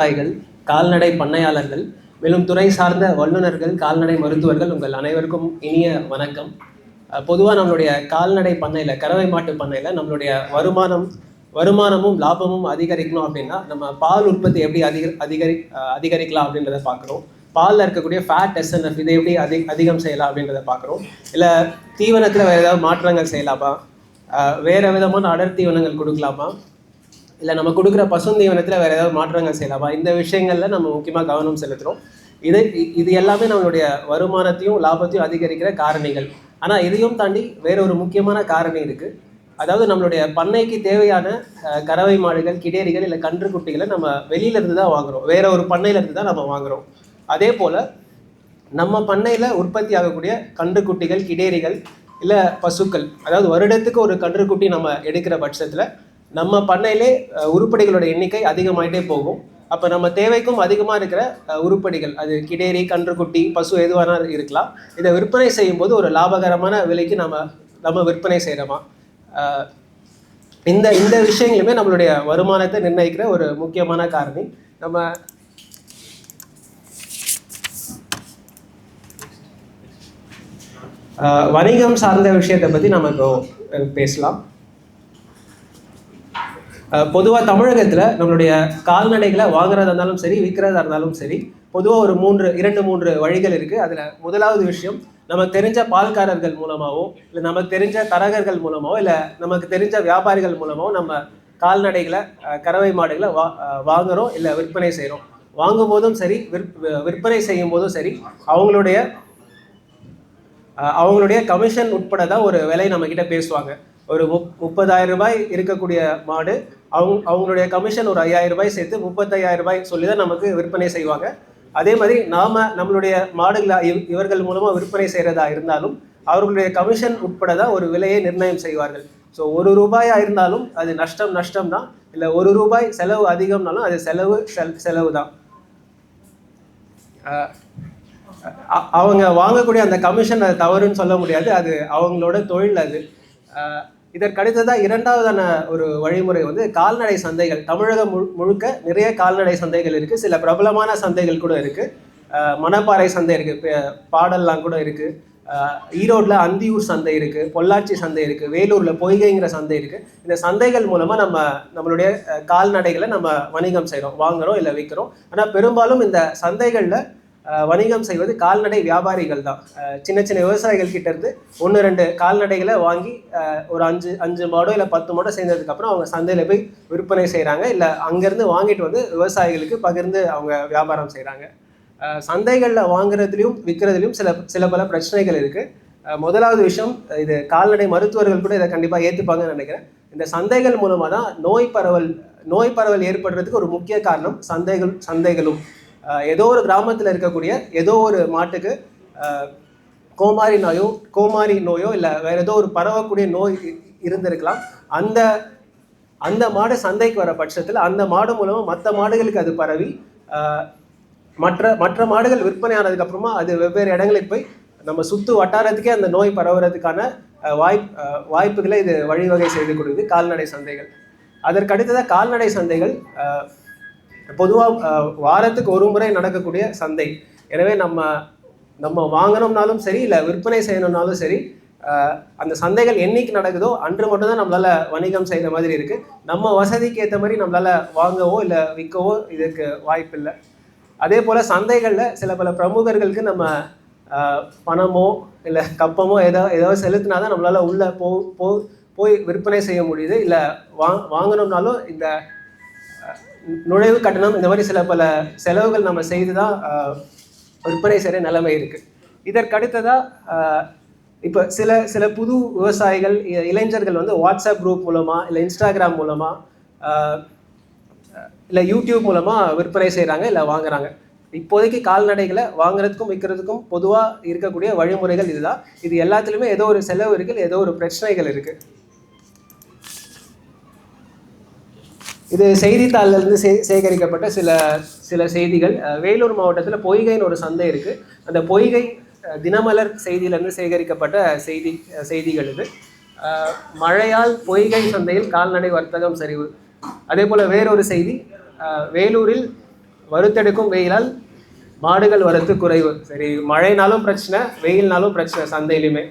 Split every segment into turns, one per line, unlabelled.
விவசாயிகள் கால்நடை பண்ணையாளர்கள் மேலும் துறை சார்ந்த வல்லுநர்கள் கால்நடை மருத்துவர்கள் உங்கள் அனைவருக்கும் இனிய வணக்கம். பொதுவாக நம்மளுடைய கால்நடை பண்ணையில் கறவை மாட்டு பண்ணையில் நம்மளுடைய வருமானம் வருமானமும் லாபமும் அதிகரிக்கணும் அப்படின்னா நம்ம பால் உற்பத்தி எப்படி அதிக அதிகரி அதிகரிக்கலாம் அப்படின்றத பார்க்குறோம். பாலில் இருக்கக்கூடிய ஃபேட் எஸ்என்எஃப் இதை எப்படி அதிக அதிகம் செய்யலாம் அப்படின்றத பார்க்குறோம். இல்லை தீவனத்தில் வேறு ஏதாவது மாற்றங்கள் செய்யலாமா? வேறு விதமான அடர் தீவனங்கள் கொடுக்கலாமா? இல்லை நம்ம கொடுக்குற பசுந்தீவனத்தில் வேறு ஏதாவது மாற்றங்கள் செய்யலாமா? இந்த விஷயங்களில் நம்ம முக்கியமாக கவனம் செலுத்துகிறோம் இதை இது எல்லாமே நம்மளுடைய வருமானத்தையும் லாபத்தையும் அதிகரிக்கிற காரணிகள். ஆனால் இதையும் தாண்டி வேற ஒரு முக்கியமான காரணி இருக்குது அதாவது நம்மளுடைய பண்ணைக்கு தேவையான கறவை மாடுகள் கிடேரிகள் இல்லை கன்றுக்குட்டிகளை நம்ம வெளியிலேருந்து தான் வாங்குகிறோம் வேற ஒரு பண்ணையிலேருந்து தான் நம்ம வாங்குறோம். அதே போல் நம்ம பண்ணையில் உற்பத்தி ஆகக்கூடிய கன்றுக்குட்டிகள் கிடேரிகள் இல்லை பசுக்கள் அதாவது வருடத்துக்கு ஒரு கன்றுக்குட்டி நம்ம எடுக்கிற பட்சத்தில் நம்ம பண்ணையிலே உருப்படிகளோட எண்ணிக்கை அதிகமாயிட்டே போகும். அப்போ நம்ம தேவைக்கும் அதிகமாக இருக்கிற உருப்படிகள் அது கிடேரி கன்றுக்குட்டி பசு எதுவானா இருக்கலாம். இதை விற்பனை செய்யும்போது ஒரு லாபகரமான விலைக்கு நம்ம நம்ம விற்பனை செய்கிறோமா இந்த இந்த விஷயங்களுமே நம்மளுடைய வருமானத்தை நிர்ணயிக்கிற ஒரு முக்கியமான காரணி. நம்ம வணிகம் சார்ந்த விஷயத்தை பற்றி நம்ம இப்போ பேசலாம். பொதுவாக தமிழகத்தில் நம்மளுடைய கால்நடைகளை வாங்குறதா இருந்தாலும் சரி விற்கிறதா இருந்தாலும் சரி பொதுவாக ஒரு மூன்று இரண்டு மூன்று வழிகள் இருக்குது அதில் முதலாவது விஷயம் நமக்கு தெரிஞ்ச பால்காரர்கள் மூலமாகவோ இல்லை நமக்கு தெரிஞ்ச தரகர்கள் மூலமாகவோ இல்லை நமக்கு தெரிஞ்ச வியாபாரிகள் மூலமாவோ நம்ம கால்நடைகளை கறவை மாடுகளை வா வாங்குகிறோம் இல்லை விற்பனை செய்கிறோம் வாங்கும் போதும் சரி விற் விற்பனை செய்யும் போதும் சரி அவங்களுடைய அவங்களுடைய கமிஷன் உட்பட தான் ஒரு விலை நம்ம பேசுவாங்க. ஒரு முப் முப்பதாயிரம் ரூபாய் இருக்கக்கூடிய மாடு. அவங்க அவங்களுடைய கமிஷன் ஒரு ஐயாயிரம் ரூபாய் சேர்த்து முப்பத்தையாயிரம் ரூபாய் சொல்லி தான் நமக்கு விற்பனை செய்வாங்க. அதே மாதிரி நாம நம்மளுடைய மாடுகளை இவ்- இவர்கள் மூலமாக விற்பனை செய்கிறதா இருந்தாலும் அவர்களுடைய கமிஷன் உட்பட தான் ஒரு விலையை நிர்ணயம் செய்வார்கள். ஸோ ஒரு ரூபாயாக இருந்தாலும் அது நஷ்டம் நஷ்டம் தான். இல்லை ஒரு ரூபாய் செலவு அதிகம்னாலும் அது செலவு செல் செலவு தான். அவங்க வாங்கக்கூடிய அந்த கமிஷன் அது தவறுன்னு சொல்ல முடியாது. அது அவங்களோட தொழில் அது. இதற்கடுத்ததாக இரண்டாவதான ஒரு வழிமுறை வந்து கால்நடை சந்தைகள். தமிழகம் முழு முழுக்க நிறைய கால்நடை சந்தைகள் இருக்குது சில பிரபலமான சந்தைகள் கூட இருக்குது மணப்பாறை சந்தை இருக்குது பாடல்லாம் கூட இருக்குது ஈரோட்டில் அந்தியூர் சந்தை இருக்குது பொள்ளாச்சி சந்தை இருக்குது வேலூரில் பொய்கைங்கிற சந்தை இருக்குது இந்த சந்தைகள் மூலமாக நம்ம நம்மளுடைய கால்நடைகளை நம்ம வணிகம் செய்கிறோம் வாங்குகிறோம் இல்லை விற்கிறோம் ஆனால் பெரும்பாலும் இந்த சந்தைகளில் வணிகம் செய்வது கால்நடை வியாபாரிகள் தான். சின்ன சின்ன விவசாயிகள் கிட்ட இருந்து ஒன்று ரெண்டு கால்நடைகளை வாங்கி ஒரு அஞ்சு அஞ்சு மாடோ இல்லை பத்து மாடோ சேர்ந்ததுக்கப்புறம் அவங்க சந்தையில் போய் விற்பனை செய்கிறாங்க இல்லை அங்கேருந்து வாங்கிட்டு வந்து விவசாயிகளுக்கு பகிர்ந்து அவங்க வியாபாரம் செய்கிறாங்க சந்தைகளில் வாங்குறதுலையும் விற்கிறதுலையும் சில சில பல பிரச்சனைகள் இருக்குது முதலாவது விஷயம் இது கால்நடை மருத்துவர்கள் கூட இதை கண்டிப்பாக ஏற்றுப்பாங்கன்னு நினைக்கிறேன். இந்த சந்தைகள் மூலமாக தான் நோய் பரவல் நோய் பரவல் ஏற்படுறதுக்கு ஒரு முக்கிய காரணம் சந்தைகள் சந்தைகளும். ஏதோ ஒரு கிராமத்தில் இருக்கக்கூடிய ஏதோ ஒரு மாட்டுக்கு கோமாரி நோயோ கோமாரி நோயோ இல்லை வேறு ஏதோ ஒரு பரவக்கூடிய நோய் இருந்திருக்கலாம். அந்த அந்த மாடு சந்தைக்கு வர பட்சத்தில் அந்த மாடு மூலமாக மற்ற மாடுகளுக்கு அது பரவி மற்ற மற்ற மாடுகள் விற்பனை ஆனதுக்கப்புறமா அது வெவ்வேறு இடங்களுக்கு போய் நம்ம சுற்று வட்டாரத்துக்கே அந்த நோய் பரவுறதுக்கான வாய்ப் வாய்ப்புகளை இது வழிவகை செய்து கொடுக்குது கால்நடை சந்தைகள். அதற்கடுத்ததாக கால்நடை சந்தைகள் பொதுவாக வாரத்துக்கு ஒரு முறை நடக்கக்கூடிய சந்தை. எனவே நம்ம நம்ம வாங்கணும்னாலும் சரி இல்லை விற்பனை செய்யணும்னாலும் சரி அந்த சந்தைகள் என்னைக்கு நடக்குதோ அன்று மட்டும்தான் நம்மளால் வணிகம் செய்கிற மாதிரி இருக்குது நம்ம வசதிக்கு ஏற்ற மாதிரி நம்மளால் வாங்கவோ இல்லை விற்கவோ இதுக்கு வாய்ப்பு இல்லை. அதே போல் சந்தைகளில் சில பல பிரமுகர்களுக்கு நம்ம பணமோ இல்லை கப்பமோ ஏதோ ஏதோ செலுத்தினா தான் நம்மளால் உள்ளே போ போ போய் விற்பனை செய்ய முடியுது. இல்லை வா வாங்கணும்னாலும் இந்த நுழைவு கட்டணம் இந்த மாதிரி சில பல செலவுகள் நம்ம செய்து தான் விற்பனை செய்கிற நிலைமை இருக்குது இதற்கடுத்ததாக இப்போ சில சில புது விவசாயிகள் இ- இளைஞர்கள் வந்து வாட்ஸ்அப் குரூப் மூலமாக இல்லை இன்ஸ்டாகிராம் மூலமாக இல்லை யூடியூப் மூலமாக விற்பனை செய்கிறாங்க இல்லை வாங்குறாங்க. இப்போதைக்கு கால்நடைகளை வாங்குறதுக்கும் விற்கிறதுக்கும் பொதுவாக இருக்கக்கூடிய வழிமுறைகள் இதுதான். இது எல்லாத்துலேயுமே ஏதோ ஒரு செலவு இருக்குது ஏதோ ஒரு பிரச்சனைகள் இருக்குது இது செய்தித்தாளிலிருந்து சே சேகரிக்கப்பட்ட சில சில செய்திகள். வேலூர் மாவட்டத்தில் பொய்கைன்னு ஒரு சந்தை இருக்குது அந்த பொய்கை தினமலர் செய்தியிலிருந்து சேகரிக்கப்பட்ட செய்தி செய்திகள் இது. மழையால் பொய்கை சந்தையில் கால்நடை வர்த்தகம் சரிவு. அதே போல் வேறொரு செய்தி வேலூரில் வறுத்தெடுக்கும் வெயிலால் மாடுகள் வரத்து குறைவு. சரி மழைனாலும் பிரச்சனை வெயில்னாலும் பிரச்சனை சந்தையிலுமே.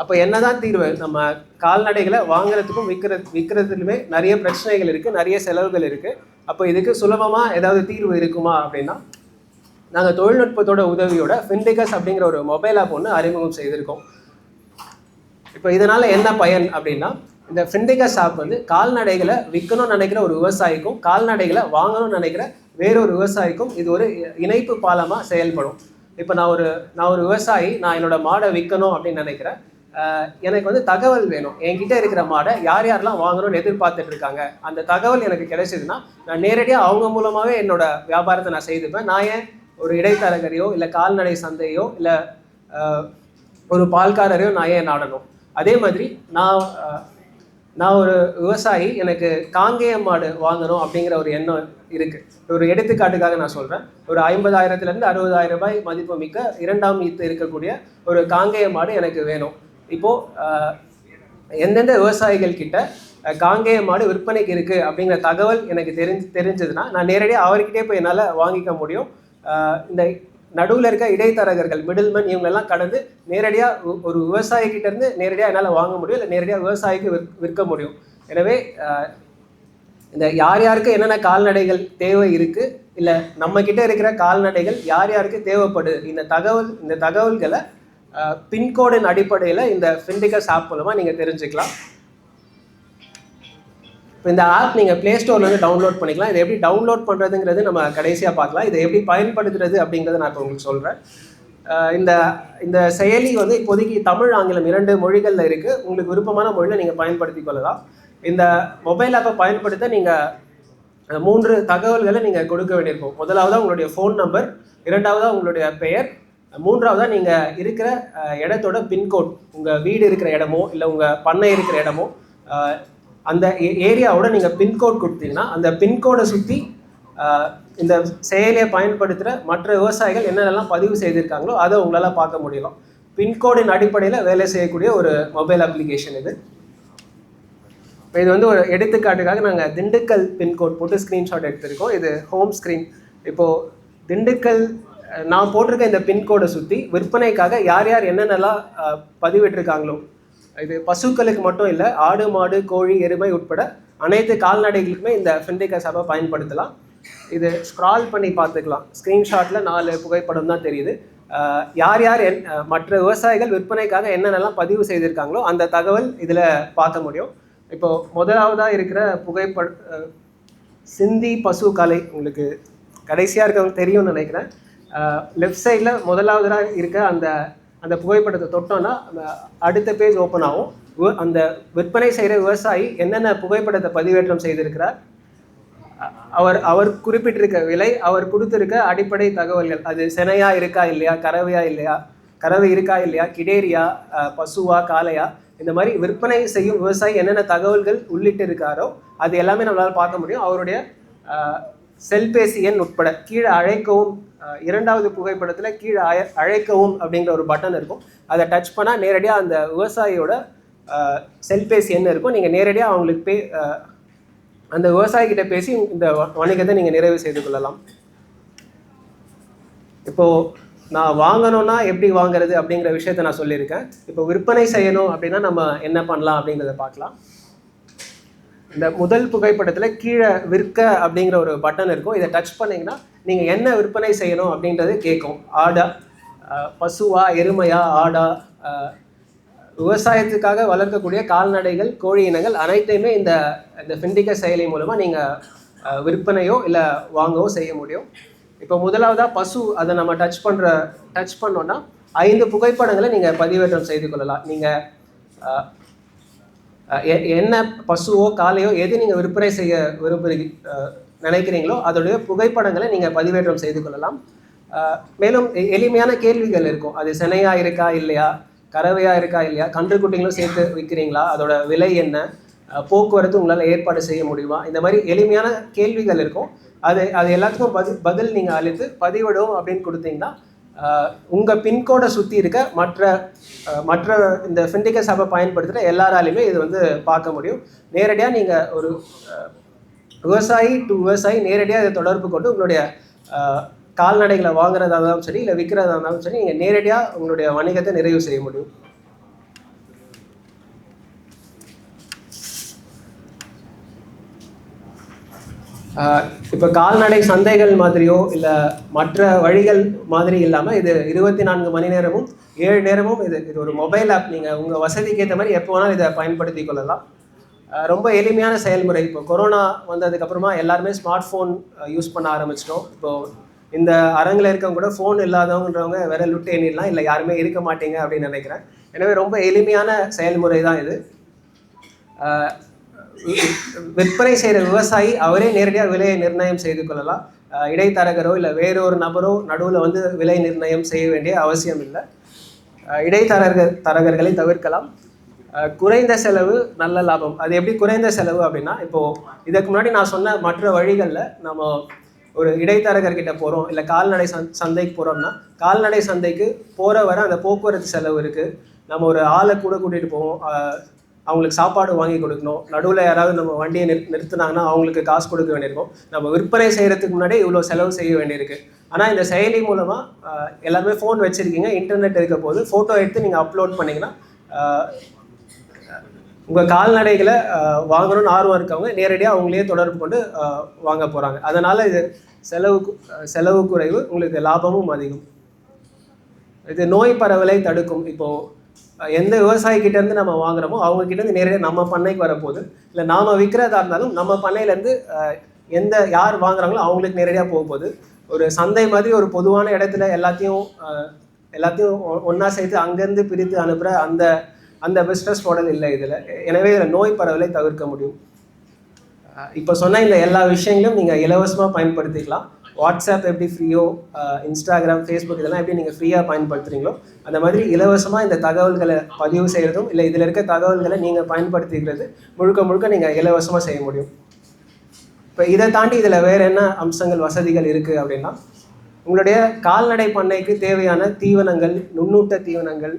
அப்போ என்னதான் தீர்வு? நம்ம கால்நடைகளை வாங்குறதுக்கும் விற்கிற விற்கிறதுலுமே நிறைய பிரச்சனைகள் இருக்குது நிறைய செலவுகள் இருக்குது அப்போ இதுக்கு சுலபமாக ஏதாவது தீர்வு இருக்குமா அப்படின்னா நாங்கள் தொழில்நுட்பத்தோட உதவியோட ஃபின்டிகஸ் அப்படிங்கிற ஒரு மொபைல் ஆப் ஒன்று அறிமுகம் செய்திருக்கோம். இப்போ இதனால் என்ன பயன் அப்படின்னா இந்த ஃபின்டிகஸ் ஆப் வந்து கால்நடைகளை விற்கணும்னு நினைக்கிற ஒரு விவசாயிக்கும் கால்நடைகளை வாங்கணும்னு நினைக்கிற வேறொரு விவசாயிக்கும் இது ஒரு இணைப்பு பாலமாக செயல்படும். இப்போ நான் ஒரு நான் ஒரு விவசாயி நான் என்னோட மாடை விற்கணும் அப்படின்னு நினைக்கிறேன். எனக்கு வந்து தகவல் வேணும். என்கிட்ட இருக்கிற மாடை யார் யாரெல்லாம் வாங்கணும்னு எதிர்பார்த்துட்டு இருக்காங்க அந்த தகவல் எனக்கு கிடைச்சதுன்னா நான் நேரடியாக அவங்க மூலமாகவே என்னோட வியாபாரத்தை நான் செய்துப்பேன். நான் ஏன் ஒரு இடைத்தரகரையோ இல்லை கால்நடை சந்தையோ இல்லை ஒரு பால்காரரையோ நான் ஏன் நாடணும்? அதே மாதிரி நான் நான் ஒரு விவசாயி எனக்கு காங்கேய மாடு வாங்கணும் அப்படிங்கிற ஒரு எண்ணம் இருக்குது ஒரு எடுத்துக்காட்டுக்காக நான் சொல்கிறேன் ஒரு ஐம்பதாயிரத்துலேருந்து அறுபதாயிரம் ரூபாய் மதிப்பு மிக்க இரண்டாம் ஈத்து இருக்கக்கூடிய ஒரு காங்கேய மாடு எனக்கு வேணும். இப்போது எந்தெந்த விவசாயிகள் கிட்ட காங்கேய மாடு விற்பனைக்கு இருக்குது அப்படிங்கிற தகவல் எனக்கு தெரிஞ்சு தெரிஞ்சதுன்னா நான் நேரடியாக அவர்கிட்டே போய் என்னால் வாங்கிக்க முடியும். இந்த நடுவில் இருக்க இடைத்தரகர்கள் மிடில்மேன் இவங்கெல்லாம் கடந்து நேரடியாக ஒரு விவசாயிகிட்டேருந்து இருந்து நேரடியாக என்னால் வாங்க முடியும் இல்லை நேரடியாக விவசாயிக்கு விற் விற்க முடியும். எனவே இந்த யார் யாருக்கு என்னென்ன கால்நடைகள் தேவை இருக்குது இல்லை நம்ம இருக்கிற கால்நடைகள் யார் யாருக்கு தேவைப்படுது இந்த தகவல் இந்த தகவல்களை பின்கோடின் அடிப்படையில் இந்த ஃபிண்டிகஸ் ஆப் மூலமாக நீங்கள் தெரிஞ்சுக்கலாம். இப்போ இந்த ஆப் நீங்கள் ப்ளே ஸ்டோர்லேருந்து டவுன்லோட் பண்ணிக்கலாம். இதை எப்படி டவுன்லோட் பண்ணுறதுங்கிறது நம்ம கடைசியாக பார்க்கலாம். இதை எப்படி பயன்படுத்துறது அப்படிங்கிறத நான் இப்போ உங்களுக்கு சொல்கிறேன் இந்த இந்த செயலி வந்து இப்போதைக்கு தமிழ் ஆங்கிலம் இரண்டு மொழிகளில் இருக்குது உங்களுக்கு விருப்பமான மொழியில் நீங்கள் பயன்படுத்தி கொள்ளலாம். இந்த மொபைல் ஆப்பை பயன்படுத்த நீங்கள் மூன்று தகவல்களை நீங்கள் கொடுக்க வேண்டியிருக்கும். முதலாவதாக உங்களுடைய ஃபோன் நம்பர் இரண்டாவதாக உங்களுடைய பெயர் மூன்றாவதாக நீங்கள் இருக்கிற இடத்தோட பின்கோட் உங்கள் வீடு இருக்கிற இடமோ இல்லை உங்கள் பண்ணை இருக்கிற இடமோ அந்த ஏ- ஏரியாவோட நீங்கள் பின்கோட் கொடுத்தீங்கன்னா அந்த பின்கோடை சுற்றி இந்த செயலியை பயன்படுத்துகிற மற்ற விவசாயிகள் என்னென்னலாம் பதிவு செய்திருக்காங்களோ அதை உங்களால் பார்க்க முடியலாம் பின்கோடின் அடிப்படையில் வேலை செய்யக்கூடிய ஒரு மொபைல் அப்ளிகேஷன் இது. இப்போ இது வந்து ஒரு எடுத்துக்காட்டுக்காக நாங்கள் திண்டுக்கல் பின்கோட் போட்டு ஸ்க்ரீன்ஷாட் எடுத்திருக்கோம். இது ஹோம் ஸ்க்ரீன் இப்போது திண்டுக்கல் நான் போட்டிருக்க இந்த பின்கோடை சுற்றி விற்பனைக்காக யார் யார் என்னென்னலாம் பதிவிட்டிருக்காங்களோ இது பசுக்களுக்கு மட்டும் இல்லை ஆடு மாடு கோழி எருமை உட்பட அனைத்து கால்நடைகளுக்குமே இந்த ஃபிண்டிகஸ் ஆப்பை பயன்படுத்தலாம். இது ஸ்க்ரால் பண்ணி பார்த்துக்கலாம். ஸ்க்ரீன்ஷாட்டில் நாலு புகைப்படம் தான் தெரியுது. யார் யார் என் மற்ற விவசாயிகள் விற்பனைக்காக என்னென்னலாம் பதிவு செய்திருக்காங்களோ அந்த தகவல் இதில் பார்க்க முடியும். இப்போது முதலாவதாக இருக்கிற புகைப்பட சிந்தி பசு கலை உங்களுக்கு கடைசியாக இருக்கவங்க தெரியும்னு நினைக்கிறேன். லெஃப்ட் சைடில் முதலாவதாக இருக்க அந்த அந்த புகைப்படத்தை தொட்டோன்னா அடுத்த பேஜ் ஓப்பன் ஆகும். அந்த விற்பனை செய்கிற விவசாயி என்னென்ன புகைப்படத்தை பதிவேற்றம் செய்திருக்கிறார் அவர் அவர் குறிப்பிட்டிருக்க விலை அவர் கொடுத்திருக்க அடிப்படை தகவல்கள் அது செனையா இருக்கா இல்லையா கறவையா இல்லையா கறவை இருக்கா இல்லையா கிடேரியா பசுவா காளையா இந்த மாதிரி விற்பனை செய்யும் விவசாயி என்னென்ன தகவல்கள் உள்ளிட்டு இருக்காரோ அது எல்லாமே நம்மளால் பார்க்க முடியும். அவருடைய செல்பேசி எண் உட்பட கீழே அழைக்கவும் இரண்டாவது புகைப்படத்தில் கீழே அய அழைக்கவும் அப்படிங்கிற ஒரு பட்டன் இருக்கும். அதை டச் பண்ணால் நேரடியாக அந்த விவசாயியோட செல்பேசி என்ன இருக்கும். நீங்கள் நேரடியாக அவங்களுக்கு பே அந்த விவசாயிகிட்ட பேசி இந்த வணிகத்தை நீங்கள் நிறைவு செய்து கொள்ளலாம். இப்போது நான் வாங்கணும்னா எப்படி வாங்குறது அப்படிங்கிற விஷயத்த நான் சொல்லியிருக்கேன். இப்போ விற்பனை செய்யணும் அப்படின்னா நம்ம என்ன பண்ணலாம் அப்படிங்கிறத பார்க்கலாம். இந்த முதல் புகைப்படத்தில் கீழே விற்க அப்படிங்கிற ஒரு பட்டன் இருக்கும். இதை டச் பண்ணிங்கன்னா நீங்கள் என்ன விற்பனை செய்யணும் அப்படின்றது கேட்கும். ஆடா பசுவா எருமையா ஆடா விவசாயத்துக்காக வளர்க்கக்கூடிய கால்நடைகள் கோழி இனங்கள் அனைத்தையுமே இந்த இந்த ஃபிண்டிக செயலி மூலமாக நீங்கள் விற்பனையோ இல்லை வாங்கவோ செய்ய முடியும். இப்போ முதலாவதாக பசு அதை நம்ம டச் பண்ணுற டச் பண்ணோன்னா ஐந்து புகைப்படங்களை நீங்கள் பதிவேற்றம் செய்து கொள்ளலாம். நீங்கள் என்ன பசுவோ காலையோ எது நீங்கள் விற்பனை செய்ய விரும்புகிறீ நினைக்கிறீங்களோ அதோடைய புகைப்படங்களை நீங்கள் பதிவேற்றம் செய்து கொள்ளலாம். மேலும் எளிமையான கேள்விகள் இருக்கும். அது சினையாக இருக்கா இல்லையா? கறவையாக இருக்கா இல்லையா? கன்று கன்றுக்குட்டிகளும் சேர்த்து விற்கிறீங்களா அதோட விலை என்ன? போக்குவரத்து உங்களால் ஏற்பாடு செய்ய முடியுமா? இந்த மாதிரி எளிமையான கேள்விகள் இருக்கும். அது அது எல்லாத்துக்கும் பதில் பதில் நீங்கள் அழைத்து பதிவிடும் அப்படின்னு கொடுத்தீங்கன்னா உங்கள் பின்கோடை சுற்றி இருக்க மற்ற மற்ற இந்த ஃபிண்டிகஸ் ஆப்பை பயன்படுத்துகிற எல்லாராலையுமே இது வந்து பார்க்க முடியும். நேரடியாக நீங்கள் ஒரு விவசாயி டு விவசாயி நேரடியாக இதை தொடர்பு கொண்டு உங்களுடைய கால்நடைகளை வாங்குறதா இருந்தாலும் சரி இல்லை விற்கிறதா இருந்தாலும் சரி நீங்கள் நேரடியாக உங்களுடைய வணிகத்தை நிறைவு செய்ய முடியும். இப்போ கால்நடை சந்தைகள் மாதிரியோ இல்லை மற்ற வழிகள் மாதிரி இல்லாமல் இது இருபத்தி நான்கு மணி நேரமும் ஏழு நேரமும் இது இது ஒரு மொபைல் ஆப் நீங்கள் உங்கள் வசதிக்கு ஏற்ற மாதிரி எப்போ வேணாலும் இதை பயன்படுத்தி கொள்ளலாம். ரொம்ப எளிமையான செயல்முறை. இப்போ கொரோனா வந்ததுக்கப்புறமா எல்லாருமே ஸ்மார்ட் ஃபோன் யூஸ் பண்ண ஆரம்பிச்சிட்டோம். இப்போது இந்த அரங்கில் இருக்கவங்க கூட ஃபோன் இல்லாதவங்கன்றவங்க வேற லுட் எண்ணிடலாம். இல்லை யாருமே இருக்க மாட்டீங்க அப்படின்னு நினைக்கிறேன். எனவே ரொம்ப எளிமையான செயல்முறை தான் இது. விற்பனை செய்கிற விவசாயி அவரே நேரடியாக விலையை நிர்ணயம் செய்து கொள்ளலாம். இடைத்தரகரோ இல்லை வேறொரு நபரோ நடுவில் வந்து விலை நிர்ணயம் செய்ய வேண்டிய அவசியம் இல்லை. இடைத்தரகர் தரகர்களை தவிர்க்கலாம். குறைந்த செலவு நல்ல லாபம். அது எப்படி குறைந்த செலவு அப்படின்னா இப்போது இதுக்கு முன்னாடி நான் சொன்ன மற்ற வழிகளில் நம்ம ஒரு இடைத்தரகர்கிட்ட போகிறோம் இல்லை கால்நடை சந் சந்தைக்கு போகிறோம்னா கால்நடை சந்தைக்கு போகிற வர அந்த போக்குவரத்து செலவு இருக்குது நம்ம ஒரு ஆளை கூட கூட்டிகிட்டு போவோம். அவங்களுக்கு சாப்பாடு வாங்கி கொடுக்கணும். நடுவில் யாராவது நம்ம வண்டியை நிறு நிறுத்துனாங்கன்னா அவங்களுக்கு காசு கொடுக்க வேண்டியிருக்கும். நம்ம விற்பனை செய்கிறதுக்கு முன்னாடி இவ்வளோ செலவு செய்ய வேண்டியிருக்கு. ஆனால் இந்த செயலி மூலமாக எல்லாருமே ஃபோன் வச்சுருக்கீங்க இன்டர்நெட் இருக்க போது ஃபோட்டோ எடுத்து நீங்கள் அப்லோட் பண்ணிங்கன்னா உங்கள் கால்நடைகளை வாங்கணும்னு ஆர்வம் இருக்கவங்க நேரடியாக அவங்களே தொடர்பு கொண்டு வாங்க போகிறாங்க அதனால் இது செலவு செலவு குறைவு உங்களுக்கு லாபமும் அதிகம். இது நோய் பரவலை தடுக்கும். இப்போது எந்த விவசாயிக்கிட்டேருந்து நம்ம வாங்குறோமோ அவங்கக்கிட்டேருந்து நேரடியாக நம்ம பண்ணைக்கு வரப்போகுது. இல்லை நாம விற்கிறதா இருந்தாலும் நம்ம பண்ணையிலேருந்து எந்த யார் வாங்குறாங்களோ அவங்களுக்கு நேரடியாக போக போகுது. ஒரு சந்தை மாதிரி ஒரு பொதுவான இடத்துல எல்லாத்தையும் எல்லாத்தையும் ஒன்றா சேர்த்து அங்கேருந்து பிரித்து அனுப்புகிற அந்த அந்த பிஸ்னஸ் மாடல் இல்லை இதில். எனவே இதில் நோய் பரவலை தவிர்க்க முடியும். இப்போ சொன்ன இந்த எல்லா விஷயங்களும் நீங்கள் இலவசமாக பயன்படுத்திக்கலாம். வாட்ஸ்அப் எப்படி ஃப்ரீயோ இன்ஸ்டாகிராம் ஃபேஸ்புக் இதெல்லாம் எப்படி நீங்கள் ஃப்ரீயாக பயன்படுத்துகிறீங்களோ அந்த மாதிரி இலவசமாக இந்த தகவல்களை பதிவு செய்கிறதும் இல்லை இதில் இருக்க தகவல்களை நீங்கள் பயன்படுத்திக்கிறது முழுக்க முழுக்க நீங்கள் இலவசமாக செய்ய முடியும். இப்போ இதை தாண்டி இதில் வேறு என்ன அம்சங்கள் வசதிகள் இருக்குது அப்படின்னா உங்களுடைய கால்நடை பண்ணைக்கு தேவையான தீவனங்கள் நுண்ணூட்ட தீவனங்கள்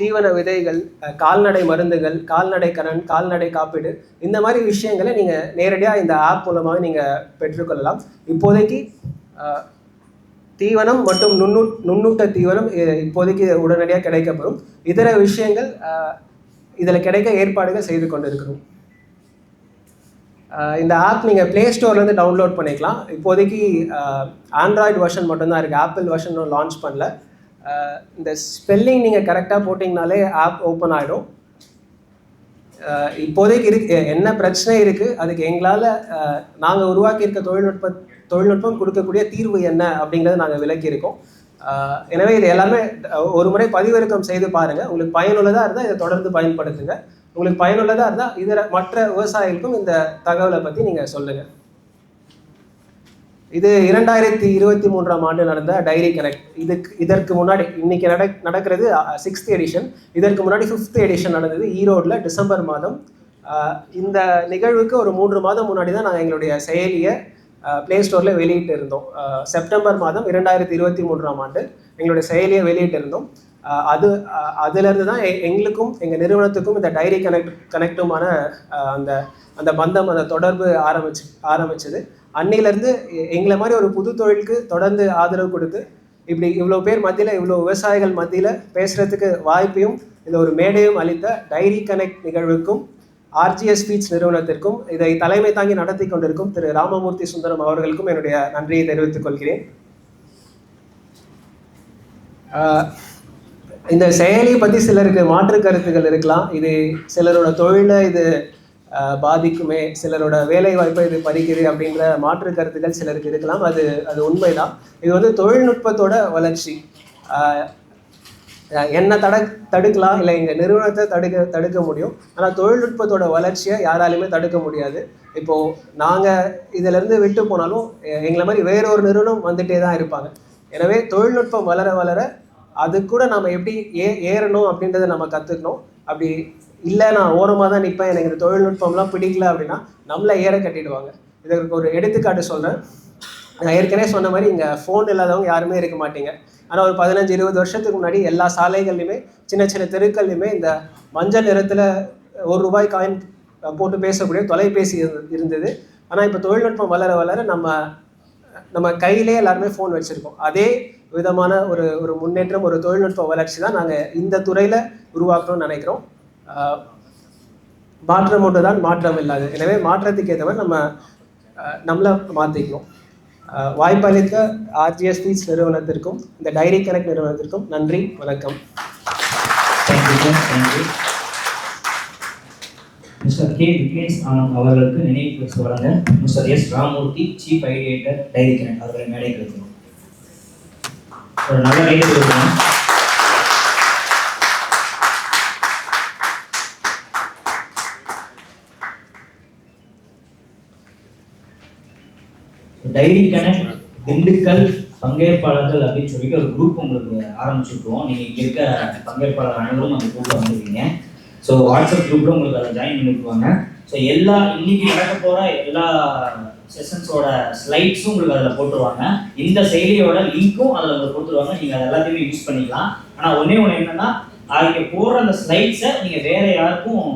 தீவன விதைகள் கால்நடை மருந்துகள் கால்நடை கரண் கால்நடை காப்பீடு இந்த மாதிரி விஷயங்களை நீங்கள் நேரடியாக இந்த ஆப் மூலமாக நீங்கள் பெற்றுக்கொள்ளலாம். இப்போதைக்கு தீவனம் மற்றும் நுண்ணூ நுண்ணூட்ட தீவனம் இப்போதைக்கு உடனடியாக கிடைக்கப்படும் இதர விஷயங்கள் இதில் கிடைக்க ஏற்பாடுகள் செய்து கொண்டிருக்கிறோம். இந்த ஆப் நீங்கள் ப்ளே ஸ்டோர்லேருந்து டவுன்லோட் பண்ணிக்கலாம். இப்போதைக்கு ஆண்ட்ராய்டு வெர்ஷன் மட்டும்தான் இருக்குது ஆப்பிள் வெர்ஷன் லான்ச் பண்ணல. இந்த ஸ்பெல்லிங் நீங்கள் கரெக்டாக போட்டிங்கனாலே ஆப் ஓப்பன் ஆகிடும் இப்போதைக்கு இருக்கு என்ன பிரச்சனை இருக்குது அதுக்கு எங்களால் நாங்கள் உருவாக்கியிருக்க தொழில்நுட்ப தொழில்நுட்பம் கொடுக்கக்கூடிய தீர்வு என்ன அப்படிங்கிறத நாங்கள் விளக்கியிருக்கோம் எனவே இது எல்லாமே ஒரு முறை பதிவிறக்கம் செய்து பாருங்கள் உங்களுக்கு பயனுள்ளதாக இருந்தால் இதை தொடர்ந்து பயன்படுத்துங்க. உங்களுக்கு பயனுள்ளதாக இருந்தால் இதர மற்ற விவசாயிகளுக்கும் இந்த தகவலை பற்றி நீங்கள் சொல்லுங்கள் இது இரண்டாயிரத்தி இருபத்தி மூன்றாம் ஆண்டு நடந்த டைரி கனெக்ட் இதுக்கு இதற்கு முன்னாடி இன்னைக்கு நட நடக்கிறது சிக்ஸ்த் எடிஷன் இதற்கு முன்னாடி ஃபிஃப்த் எடிஷன் நடந்தது ஈரோடில் டிசம்பர் மாதம். இந்த நிகழ்வுக்கு ஒரு மூன்று மாதம் முன்னாடி தான் நாங்கள் எங்களுடைய செயலியை ப்ளே ஸ்டோரில் வெளியிட்டு இருந்தோம். செப்டம்பர் மாதம் இரண்டாயிரத்தி இருபத்தி மூன்றாம் ஆண்டு எங்களுடைய செயலியை வெளியிட்டு இருந்தோம். அது அதுலேருந்து தான் எங்களுக்கும் எங்கள் நிறுவனத்துக்கும் இந்த டைரி கனெக்ட் கனெக்டுமான அந்த அந்த பந்தம் அந்த தொடர்பு ஆரம்பிச்சு ஆரம்பிச்சது. அன்னையிலேருந்து எங்களை மாதிரி ஒரு புது தொழிலுக்கு தொடர்ந்து ஆதரவு கொடுத்து இப்படி இவ்வளோ பேர் மத்தியில் இவ்வளோ விவசாயிகள் மத்தியில் பேசுகிறதுக்கு வாய்ப்பையும் இந்த ஒரு மேடையும் அளித்த டைரி கனெக்ட் நிகழ்வுக்கும் ஆர்ஜிஎஸ் ஸ்பீச் நிறுவனத்திற்கும் இதை தலைமை தாங்கி நடத்தி கொண்டிருக்கும் திரு ராமமூர்த்தி சுந்தரம் அவர்களுக்கும் என்னுடைய நன்றியை தெரிவித்துக் கொள்கிறேன். இந்த செயலியை பற்றி சிலருக்கு மாற்று கருத்துக்கள் இருக்கலாம். இது சிலரோட தொழிலை இது பாதிக்குமே. சிலரோட வேலை வாய்ப்பை இது பறிக்குது அப்படின்ற மாற்று கருத்துக்கள் சிலருக்கு இருக்கலாம். அது அது உண்மைதான். இது வந்து தொழில்நுட்பத்தோட வளர்ச்சி. என்ன தட தடுக்கலாம் இல்லை எங்கள் நிறுவனத்தை தடுக்க தடுக்க முடியும். ஆனால் தொழில்நுட்பத்தோட வளர்ச்சியை யாராலையுமே தடுக்க முடியாது. இப்போது நாங்கள் இதிலேருந்து விட்டு போனாலும் எங்களை மாதிரி வேறொரு நிறுவனம் வந்துட்டே தான் இருப்பாங்க. எனவே தொழில்நுட்பம் வளர வளர அது கூட நம்ம எப்படி ஏ ஏறணும் அப்படின்றத நம்ம கற்றுக்கணும் அப்படி இல்லை நான் ஓரமாக தான் நிற்பேன் எனக்கு இந்த தொழில்நுட்பம்லாம் பிடிக்கல அப்படின்னா நம்மளை ஏற கட்டிடுவாங்க. இதற்கு ஒரு எடுத்துக்காட்டு சொல்கிறேன் நான் ஏற்கனவே சொன்ன மாதிரி இங்கே ஃபோன் இல்லாதவங்க யாருமே இருக்க மாட்டீங்க. ஆனால் ஒரு பதினஞ்சு இருபது வருஷத்துக்கு முன்னாடி எல்லா சாலைகள்லையுமே சின்ன சின்ன தெருக்கள்லையுமே இந்த மஞ்சள் நிறத்தில் ஒரு ரூபாய் காயின் போட்டு பேசக்கூடிய தொலைபேசி இருந்தது. ஆனால் இப்போ தொழில்நுட்பம் வளர வளர நம்ம நம்ம கையிலே எல்லாருமே ஃபோன் வச்சுருக்கோம். அதே விதமான ஒரு ஒரு முன்னேற்றம் ஒரு தொழில்நுட்ப வளர்ச்சி தான் நாங்கள் இந்த துறையில் உருவாக்கணும்னு நினைக்கிறோம். மாற்றம் ஒன்று தான் மாற்றம் இல்லாது. எனவே மாற்றத்துக்கு ஏற்ற மாதிரி நம்ம நம்மளை மாற்றிக்கணும் வாய்ப்பளித்த ஆர்ஜிஎஸ் நிறுவனத்திற்கும் இந்த டைரி கனெக்ட் நிறுவனத்திற்கும் நன்றி வணக்கம்.
Sir mister K Vignesh Anand அவர்களுக்கு நினைவு பரிசு வழங்க mister S Ramamurthy chief ideator dairy connect அவர்களை மேடை ஒரு நல்ல கைது டைரி கனெக்ட் திண்டுக்கல் பங்கேற்பாளர்கள் அப்படின்னு சொல்லிட்டு ஒரு குரூப் உங்களுக்கு ஆரம்பிச்சுருக்கோம். நீங்கள் இங்கே இருக்க பங்கேற்பாளர் அனைவரும் அந்த குரூப்பில் வந்துருக்கீங்க ஸோ வாட்ஸ்அப் குரூப்பில் உங்களுக்கு அதை ஜாயின் பண்ணிக்குவாங்க ஸோ எல்லா இன்னைக்கு நடக்க போகிற எல்லா செஷன்ஸோட ஸ்லைட்ஸும் உங்களுக்கு அதில் போட்டுருவாங்க. இந்த செயலியோட லிங்க்கும் அதில் உங்களுக்கு கொடுத்துருவாங்க. நீங்கள் அது எல்லாத்தையுமே யூஸ் பண்ணிக்கலாம். ஆனால் ஒன்றே ஒன்று என்னென்னா அதுக்கு போடுற அந்த ஸ்லைட்ஸை நீங்கள் வேற யாருக்கும்